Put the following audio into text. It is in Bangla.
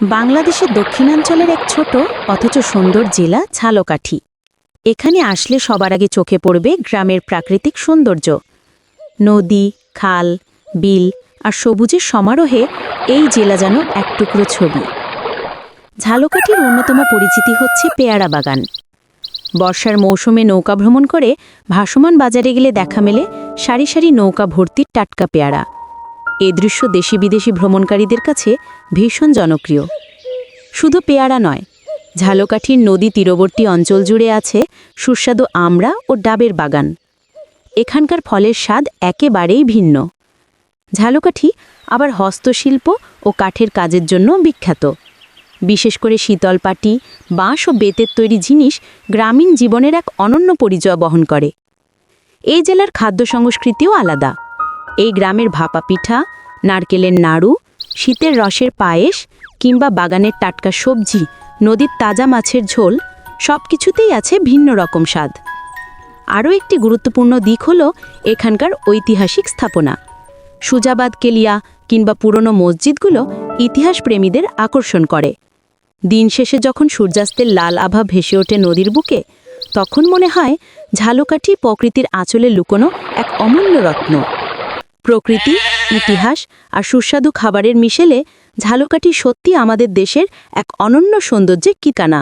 বাংলাদেশের দক্ষিণাঞ্চলের এক ছোট, অথচ সুন্দর জেলা ঝালকাঠি এখানে আসলে সবার আগে চোখে পড়বে গ্রামের প্রাকৃতিক সৌন্দর্য। নদী, খাল, বিল আর সবুজের সমারোহে এই জেলা যেন এক টুকরো ছবি। ঝালকাঠির অন্যতম পরিচিতি হচ্ছে পেয়ারা বাগান। বর্ষার মৌসুমে নৌকা ভ্রমণ করে ভাসমান বাজারে গেলে দেখা মেলে সারি সারি নৌকা ভর্তি টাটকা পেয়ারা। এ দৃশ্য দেশি বিদেশি ভ্রমণকারীদের কাছে ভীষণ জনপ্রিয়। শুধু পেয়ারা নয়, ঝালকাঠির নদী তীরবর্তী অঞ্চল জুড়ে আছে সুস্বাদু আমড়া ও ডাবের বাগান। এখানকার ফলের স্বাদ একেবারেই ভিন্ন। ঝালকাঠি আবার হস্তশিল্প ও কাঠের কাজের জন্য বিখ্যাত। বিশেষ করে শীতলপাটি, বাঁশ ও বেতের তৈরি জিনিস গ্রামীণ জীবনের এক অনন্য পরিচয় বহন করে। এই জেলার খাদ্য সংস্কৃতিও আলাদা। এই গ্রামের ভাপা পিঠা, নারকেলের নাড়ু, শীতের রসের পায়েস কিংবা বাগানের টাটকা সবজি, নদীর তাজা মাছের ঝোল সব কিছুতেই আছে ভিন্ন রকম স্বাদ। আরও একটি গুরুত্বপূর্ণ দিক হল এখানকার ঐতিহাসিক স্থাপনা। সুজাবাদ কেলিয়া কিংবা পুরনো মসজিদগুলো ইতিহাস প্রেমীদের আকর্ষণ করে। দিন শেষে যখন সূর্যাস্তের লাল আভা ভেসে ওঠে নদীর বুকে, তখন মনে হয় ঝালকাঠি প্রকৃতির আঁচলে লুকোনো এক অমূল্য রত্ন। প্রকৃতি ইতিহাস আর সুস্বাদু খাবারের মিশেলে ঝালকাঠি সত্যি আমাদের দেশের এক অনন্য সৌন্দর্যের কিকানা